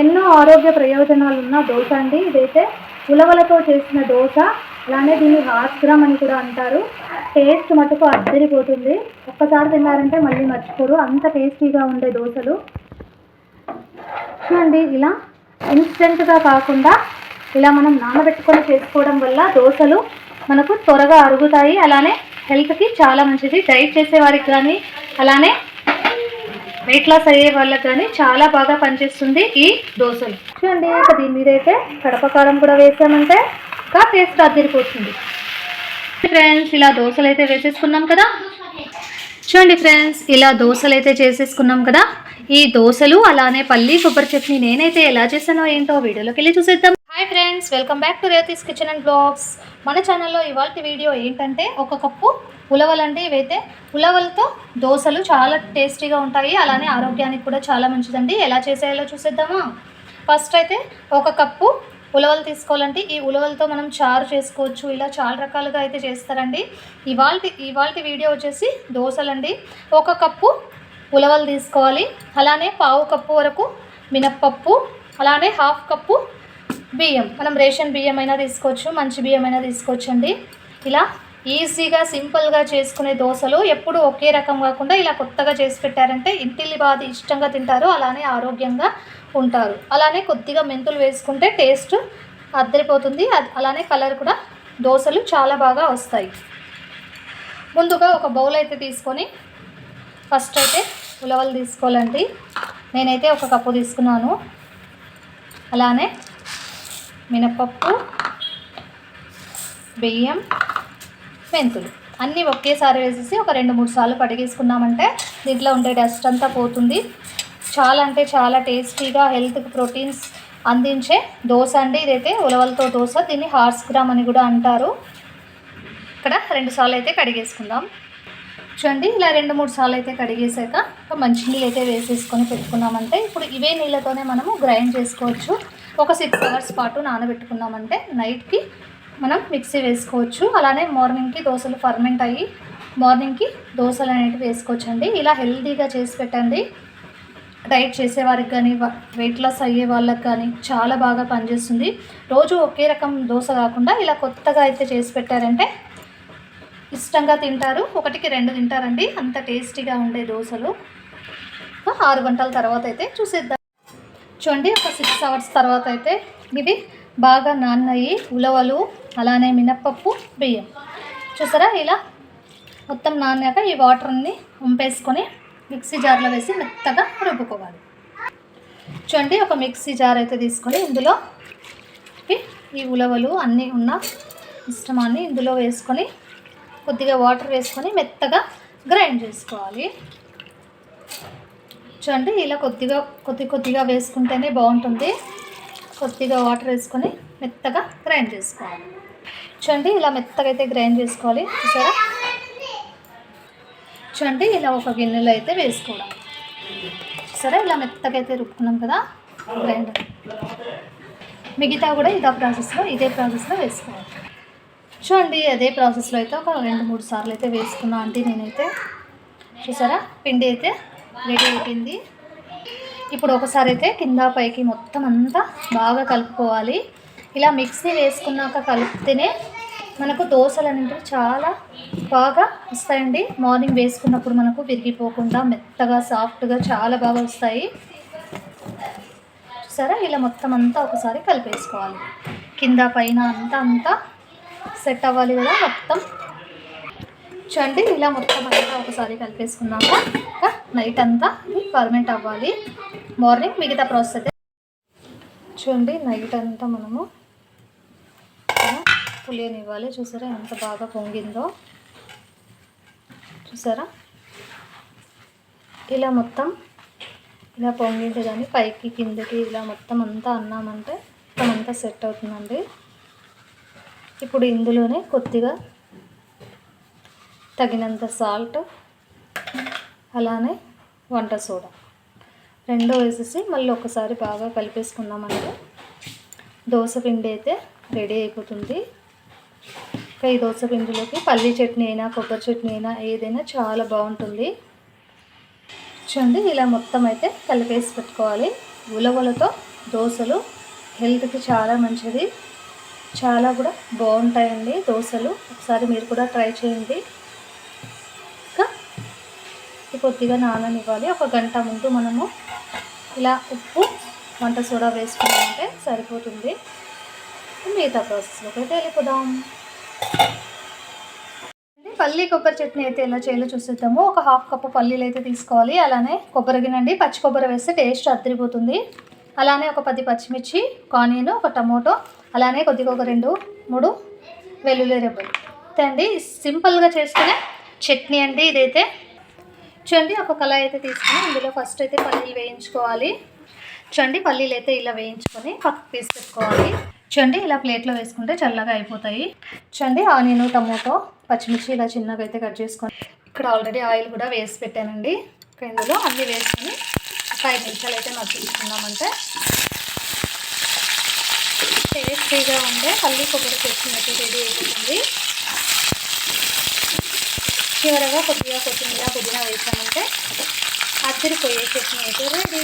ఎన్నో ఆరోగ్య ప్రయోజనాలు ఉన్న దోశ అండి. ఇదైతే ఉలవలతో చేసిన దోశ అలానే దీన్ని హాస్గ్రామ్ అని కూడా అంటారు. టేస్ట్ మటుకు అద్దరిపోతుంది. ఒక్కసారి తిన్నారంటే మళ్ళీ మర్చిపోరు. అంత టేస్టీగా ఉండే దోశలు. చూడండి ఇలా ఇన్స్టెంట్గా కాకుండా ఇలా మనం నానబెట్టుకొని చేసుకోవడం వల్ల దోశలు మనకు త్వరగా అరుగుతాయి. అలానే హెల్త్కి చాలా మంచిది. డైట్ చేసేవారికి కానీ అలానే వెయిట్ లాస్ అయ్యే వాళ్ళకి కానీ చాలా బాగా పనిచేస్తుంది ఈ దోశలు. చూడండి ఇక దీని మీద అయితే కడపకారం కూడా వేసామంటే ఇంకా టేస్ట్ అద్దరిపోతుంది ఫ్రెండ్స్ ఇలా దోశలు అయితే వేసేసుకున్నాం కదా? చూడండి ఫ్రెండ్స్ ఇలా దోశలు అయితే చేసేసుకున్నాం కదా? ఈ దోశలు అలానే పల్లి కొబ్బరి చట్నీ నేనైతే ఎలా చేశానో ఏంటో వీడియోలోకి వెళ్ళి చూసేద్దాం. Hi friends welcome back to Rethi's kitchen and blogs మన ఛానల్లో ఇవాళ వీడియో ఏంటంటే ఒక కప్పు ఉలవలండి ఇవైతే ఉలవలతో దోశలు చాలా టేస్టీగా ఉంటాయి. అలానే ఆరోగ్యానికి కూడా చాలా మంచిదండి. ఎలా చేసేయాలో చూసేద్దామా? ఫస్ట్ అయితే ఒక కప్పు ఉలవలు తీసుకోవాలంటే ఈ ఉలవలతో మనం చారు చేసుకోవచ్చు. ఇలా చాలా రకాలుగా అయితే చేస్తారండి. ఇవాళ ఇవాళ వీడియో వచ్చేసి దోశలండి. ఒక కప్పు ఉలవలు తీసుకోవాలి. అలానే పావు కప్పు వరకు మినప్పప్పు అలానే హాఫ్ కప్పు బియ్యం. మనం రేషన్ బియ్యం అయినా తీసుకోవచ్చు మంచి బియ్యం అయినా తీసుకోవచ్చు అండి ఇలా ఈజీగా సింపుల్గా చేసుకునే దోశలు ఎప్పుడు ఒకే రకం కాకుండా ఇలా కొత్తగా చేసి పెట్టారంటే ఇంటిల్లి బాధ ఇష్టంగా తింటారు అలానే ఆరోగ్యంగా ఉంటారు. అలానే కొద్దిగా మెంతులు వేసుకుంటే టేస్ట్ అద్దరిపోతుంది అలానే కలర్ కూడా దోశలు చాలా బాగా వస్తాయి. ముందుగా ఒక బౌల్ అయితే తీసుకొని ఫస్ట్ అయితే ఉలవలు తీసుకోవాలండి. నేనైతే ఒక కప్పు తీసుకున్నాను. అలానే మినపప్పు బియ్యం మెంతులు అన్నీ ఒకేసారి వేసేసి ఒక రెండు మూడు సార్లు కడిగేసుకున్నామంటే దీంట్లో ఉండే డస్ట్ అంతా పోతుంది. చాలా అంటే చాలా టేస్టీగా హెల్త్కి ప్రోటీన్స్ అందించే దోశ అండి ఇదైతే. ఉలవలతో దోశ దీన్ని హార్స్ గ్రామ్ అని కూడా అంటారు. ఇక్కడ రెండు సార్లు అయితే కడిగేసుకుందాం. చూడండి ఇలా రెండు మూడు సార్లు అయితే కడిగేసాక ఒక మంచినీళ్ళు అయితే వేసేసుకొని పెట్టుకున్నామంటే ఇప్పుడు ఇవే నీళ్ళతోనే మనము గ్రైండ్ చేసుకోవచ్చు. ఒక సిక్స్ అవర్స్ పాటు నానబెట్టుకున్నామంటే నైట్కి మనం మిక్సీ వేసుకోవచ్చు. అలానే మార్నింగ్కి దోశలు ఫర్మెంట్ అయ్యి మార్నింగ్కి దోశలు అనేవి వేసుకోవచ్చు అండి ఇలా హెల్తీగా చేసి పెట్టండి. డైట్ చేసేవారికి కానీ వెయిట్ లాస్ అయ్యే వాళ్ళకి కానీ చాలా బాగా పనిచేస్తుంది. రోజు ఒకే రకం దోశ కాకుండా ఇలా కొత్తగా అయితే చేసి పెట్టారంటే ఇష్టంగా తింటారు. ఒకటికి రెండు తింటారండి. అంత టేస్టీగా ఉండే దోశలు. ఆరు గంటల తర్వాత అయితే చూసేద్దాం. చూడండి ఒక సిక్స్ అవర్స్ తర్వాత అయితే ఇవి బాగా నాన్నయి ఉలవలు అలానే మినప్పప్పు బియ్యం. చూసారా ఇలా మొత్తం నానాక ఈ వాటర్ని ఉంపేసుకొని మిక్సీ జార్లో వేసి మెత్తగా రుబ్బుకోవాలి. చూడండి ఒక మిక్సీ జార్ అయితే తీసుకొని ఇందులో ఈ- ఈ ఉలవలు అన్నీ ఉన్న మిశ్రమాన్ని ఇందులో వేసుకొని కొద్దిగా వాటర్ వేసుకొని మెత్తగా గ్రైండ్ చేసుకోవాలి. చూడండి ఇలా కొద్దిగా కొద్ది కొద్దిగా వేసుకుంటేనే బాగుంటుంది. కొద్దిగా వాటర్ వేసుకొని మెత్తగా గ్రైండ్ చేసుకోవాలి. చూడండి ఇలా మెత్తగా అయితే గ్రైండ్ చేసుకోవాలి. చూసారా? చూడండి ఇలా ఒక గిన్నెలో అయితే వేసుకోవడం. సరే ఇలా మెత్తగా అయితే రుక్కున్నాం కదా గ్రైండర్ మిగతా కూడా ఇదే ప్రాసెస్లో ఇదే ప్రాసెస్లో వేసుకోవాలి. చూడండి అదే ప్రాసెస్లో అయితే ఒక రెండు మూడు సార్లు అయితే వేసుకున్నా అంటే నేనైతే. చూసారా? పిండి అయితే రెడీ అయిపోయింది. ఇప్పుడు ఒకసారి అయితే కింద పైకి మొత్తం అంతా బాగా కలుపుకోవాలి. ఇలా మిక్సీ వేసుకున్నాక కలిపితేనే మనకు దోశలు అనేవి చాలా బాగా వస్తాయండి. మార్నింగ్ వేసుకున్నప్పుడు మనకు విరిగిపోకుండా మెత్తగా సాఫ్ట్గా చాలా బాగా వస్తాయి. సరే ఇలా మొత్తం అంతా ఒకసారి కలిపేసుకోవాలి. కింద పైన అంతా అంతా సెట్ అవ్వాలి కదా మొత్తం. చూడండి ఇలా మొత్తం అంతా ఒకసారి కలిపేసుకున్నాక ఇంకా నైట్ అంతా ఫర్మెంట్ అవ్వాలి. మార్నింగ్ మిగతా ప్రాసెస్ అయితే చూడండి నైట్ అంతా మనము పులియని పులియనివ్వాలి. చూసారా ఎంత బాగా పొంగిందో? చూసారా? ఇలా మొత్తం ఇలా పొంగింటే కానీ పైకి కిందకి ఇలా మొత్తం అంతా అన్నామంటే మొత్తం అంతా సెట్ అవుతుందండి. ఇప్పుడు ఇందులోనే కొద్దిగా తగినంత సాల్ట్ అలానే వంట సోడా. రెండో వేసేసి మళ్ళీ ఒకసారి బాగా కలిపేసుకున్నామంటే దోశ పిండి అయితే రెడీ అయిపోతుంది. ఇంకా ఈ దోశ పిండిలోకి పల్లి చట్నీ అయినా కొబ్బరి చట్నీ అయినా ఏదైనా చాలా బాగుంటుంది. చూడండి ఇలా మొత్తం అయితే కలిపేసి పెట్టుకోవాలి. ఉలవలతో దోశలు హెల్త్కి చాలా మంచిది. చాలా కూడా బాగుంటాయండి దోశలు. ఒకసారి మీరు కూడా ట్రై చేయండి. ఇది కొద్దిగా నాననివ్వాలి. ఒక గంట ముందు మనము ఇలా ఉప్పు వంట సోడా వేసుకున్నామంటే సరిపోతుంది. మిగతా ప్రాసెస్లోకి అయితే వెళ్ళిపోదాం. పల్లీ కొబ్బరి చట్నీ అయితే ఎలా చేయాలో చూసేద్దాము. ఒక హాఫ్ కప్పు పల్లీలు అయితే తీసుకోవాలి. అలానే కొబ్బరి గినండి పచ్చి కొబ్బరి వేస్తే టేస్ట్ అద్దరిపోతుంది. అలానే ఒక పది పచ్చిమిర్చి ఒక ఆనియన్ ఒక టమోటో అలానే కొద్దిగా ఒక రెండు మూడు వెల్లుల్లి రెబ్బలు. అండి. సింపుల్గా చేసుకునే చట్నీ అండి ఇదైతే. చూడండి ఒక కళాయి అయితే తీసుకుని ఇందులో ఫస్ట్ అయితే పల్లీలు వేయించుకోవాలి. చూడండి పల్లీలు అయితే ఇలా వేయించుకొని పక్కకు తీసి పెట్టుకోవాలి. చూడండి ఇలా ప్లేట్లో వేసుకుంటే చల్లగా అయిపోతాయి. చూడండి ఆనియన్ టమోటో పచ్చిమిర్చి ఇలా చిన్నగా అయితే కట్ చేసుకొని ఇక్కడ ఆల్రెడీ ఆయిల్ కూడా వేసి పెట్టానండి. ఇంకా ఇందులో అన్నీ వేసుకొని ఒక ఐదు నిమిషాలు అయితే మగ్గించుకున్నామంటే టేస్టీగా ఉండే పల్లీ కొబ్బరి చట్నీ అయితే రెడీ అయిపోతుంది. చివరగా కొద్దిగా కొత్తిమీర పుదీనా వేసామంటే అద్దరిపోయే చట్నీ అయితే రెడీ.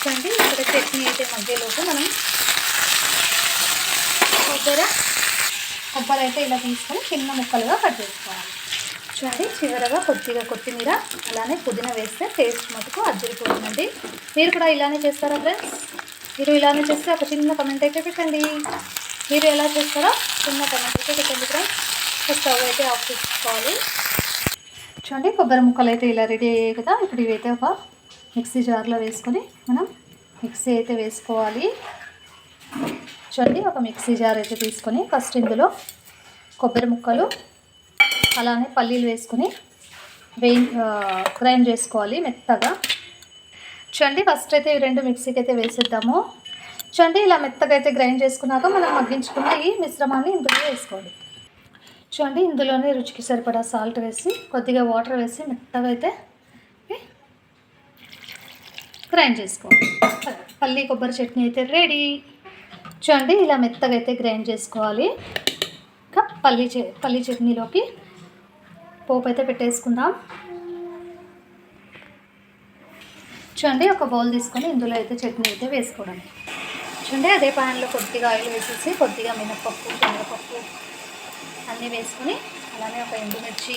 చూడండి ఇక్కడ చట్నీ అయితే మధ్యలోపు మనం కొబ్బరి కొబ్బరి అయితే ఇలా తీసుకొని చిన్న ముక్కలుగా కట్ చేసుకోవాలి. చూడండి చివరగా కొద్దిగా కొత్తిమీర అలానే పుదీనా వేస్తే టేస్ట్ మటుకు అద్దరిపోతుందండి. మీరు కూడా ఇలానే చేస్తారా ఫ్రెండ్స్ మీరు ఇలానే చేస్తే ఒక చిన్న కమెంట్ అయితే పెట్టండి. మీరు ఎలా చేస్తారో చిన్న కమెంట్ అయితే పెట్టండి ఫ్రెండ్స్ స్టవ్ అయితే ఆఫ్ చేసుకోవాలి. చూడండి కొబ్బరి ముక్కలు అయితే ఇలా రెడీ అయ్యాయి కదా. ఇప్పుడు ఇవైతే ఒక మిక్సీ జార్లో వేసుకొని మనం మిక్సీ అయితే వేసుకోవాలి. చూడండి ఒక మిక్సీ జార్ అయితే తీసుకొని ఫస్ట్ ఇందులో కొబ్బరి ముక్కలు అలానే పల్లీలు వేసుకొని వేయి గ్రైండ్ చేసుకోవాలి మెత్తగా. చూడండి ఫస్ట్ అయితే ఈ రెండు మిక్సీకి అయితే వేసేద్దాము. చూడండి ఇలా మెత్తగా అయితే గ్రైండ్ చేసుకున్నాక మనం మగ్గించుకున్న ఈ మిశ్రమాన్ని ఇందులో వేసుకోవాలి. చూడండి ఇందులోనే రుచికి సరిపడా సాల్ట్ వేసి కొద్దిగా వాటర్ వేసి మెత్తగా అయితే గ్రైండ్ చేసుకోవాలి. పల్లి కొబ్బరి చట్నీ అయితే రెడీ చూడండి ఇలా మెత్తగా అయితే గ్రైండ్ చేసుకోవాలి. ఇంకా పల్లి చే పల్లి చట్నీలోకి పోపు అయితే పెట్టేసుకుందాం. చూడండి ఒక బౌల్ తీసుకొని ఇందులో అయితే చట్నీ అయితే వేసుకోవడం. చూడండి అదే పాన్లో కొద్దిగా ఆయిల్ వేసేసి కొద్దిగా మినపప్పు శనగపప్పు అన్నీ వేసుకొని అలానే ఒక ఎండుమిర్చి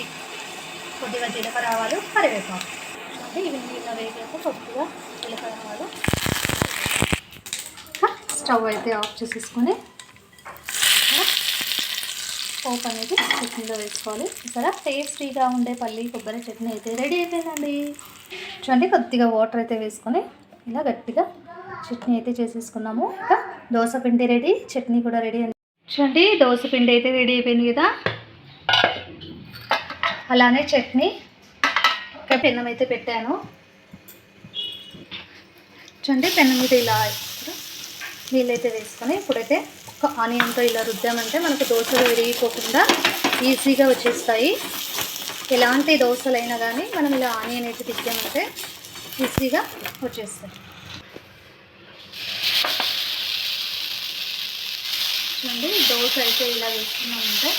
కొద్దిగా జీలకర్ర ఆవాలు కరివేపాకు. అంటే ఇవి నీళ్ళ వేగాక కొద్దిగా జీలకర్ర ఆవాలు స్టవ్ అయితే ఆఫ్ చేసేసుకొని పోపు అనేది చట్నీలో వేసుకోవాలి. ఇక్కడ టేస్టీగా ఉండే పల్లి కొబ్బరి చట్నీ అయితే రెడీ అయిపోయిందండి. చూడండి కొద్దిగా వాటర్ అయితే వేసుకొని ఇలా గట్టిగా చట్నీ అయితే చేసేసుకున్నాము. ఇంకా దోశ పిండి రెడీ చట్నీ కూడా రెడీ చూడండి దోశ పిండి అయితే రెడీ అయిపోయింది కదా. అలానే చట్నీ. ఇంకా పెన్నం అయితే పెట్టాను. చూడండి పెన్నం మీద ఇలా నీళ్ళైతే వేసుకొని ఇప్పుడైతే ఒక ఆనియన్తో ఇలా రుద్దామంటే మనకు దోశలు విరిగిపోకుండా ఈజీగా వచ్చేస్తాయి. ఎలాంటి దోశలైనా కానీ మనం ఇలా ఆనియన్ అయితే తిట్టామంటే ఈజీగా వచ్చేస్తాయి. చూడండి దోశ అయితే ఇలా వేసుకున్నామంటే.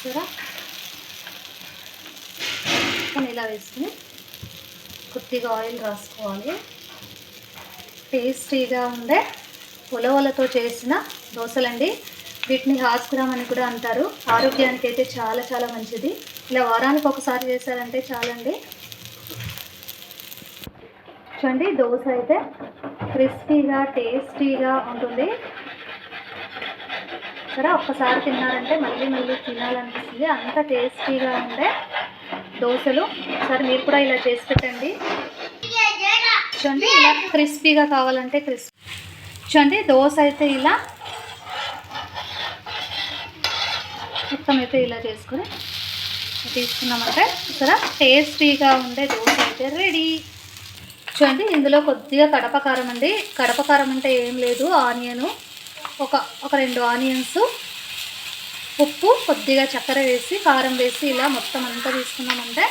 చూడా. ఇలా వేసుకుని కొద్దిగా ఆయిల్ రాసుకోవాలి. టేస్టీగా ఉండే ఉలవలతో చేసిన దోశలండి. వీటిని హాస్కురామ్ అని కూడా అంటారు. ఆరోగ్యానికి అయితే చాలా చాలా మంచిది. ఇలా వారానికి ఒకసారి చేశారంటే చాలండి. చూడండి దోశ అయితే క్రిస్పీగా టేస్టీగా ఉంటుంది. సరే ఒక్కసారి తిన్నారంటే మళ్ళీ మళ్ళీ తినాలనిపిస్తుంది. అంత టేస్టీగా ఉండే దోశలు. సరే మీరు కూడా ఇలా చేసి పెట్టండి. చూడండి ఇలా క్రిస్పీగా కావాలంటే క్రిస్పీ. చూడండి దోశ అయితే ఇలా మొత్తం అయితే ఇలా చేసుకొని తీసుకున్నామంటే ఇక్కడ టేస్టీగా ఉండే దోశ అయితే రెడీ. చూడండి ఇందులో కొద్దిగా కడప కారం అండి. కడప కారం అంటే ఏం లేదు ఆనియను. ఒక ఒక రెండు ఆనియన్స్. ఉప్పు కొద్దిగా చక్కెర వేసి కారం వేసి ఇలా మొత్తం అంతా తీసుకున్నామంటే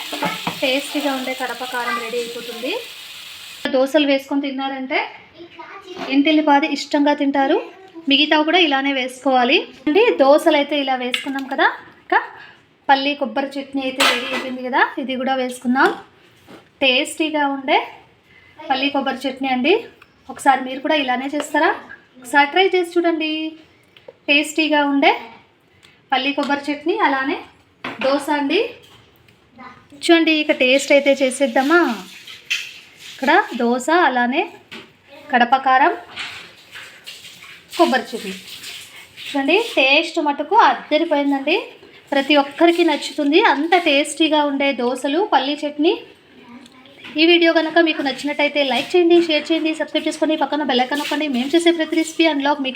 టేస్టీగా ఉండే కడప కారం రెడీ అయిపోతుంది. దోశలు వేసుకొని తిన్నారంటే ఇంటిల్లిపాది ఇష్టంగా తింటారు. మిగతా కూడా ఇలానే వేసుకోవాలి. అండి దోశలు అయితే ఇలా వేసుకున్నాం కదా. ఇంకా పల్లి కొబ్బరి చట్నీ అయితే రెడీ అయిపోయింది కదా. ఇది కూడా వేసుకుందాం. టేస్టీగా ఉండే పల్లి కొబ్బరి చట్నీ అండి. ఒకసారి మీరు కూడా ఇలానే చేస్తారా? ఒకసారి ట్రై చేసి చూడండి. టేస్టీగా ఉండే పల్లి కొబ్బరి చట్నీ అలానే దోశ అండి. చూడండి ఇక టేస్ట్ అయితే చేసేద్దామా? ఇక్కడ దోశ అలానే కడప కారం కొబ్బరి చట్నీ. చూడండి టేస్ట్ మటుకు అద్దరిపోయిందండి. ప్రతి ఒక్కరికి నచ్చుతుంది. అంత టేస్టీగా ఉండే దోశలు పల్లీ చట్నీ ఈ వీడియో కనుక మీకు నచ్చినట్టయితే లైక్ చేయండి షేర్ చేయండి సబ్స్క్రైబ్ చేసుకోండి పక్కన బెల్లైకన్ నొక్కండి. మేము చేసే ప్రతి రెసిపీ అన్లాక్ మీకు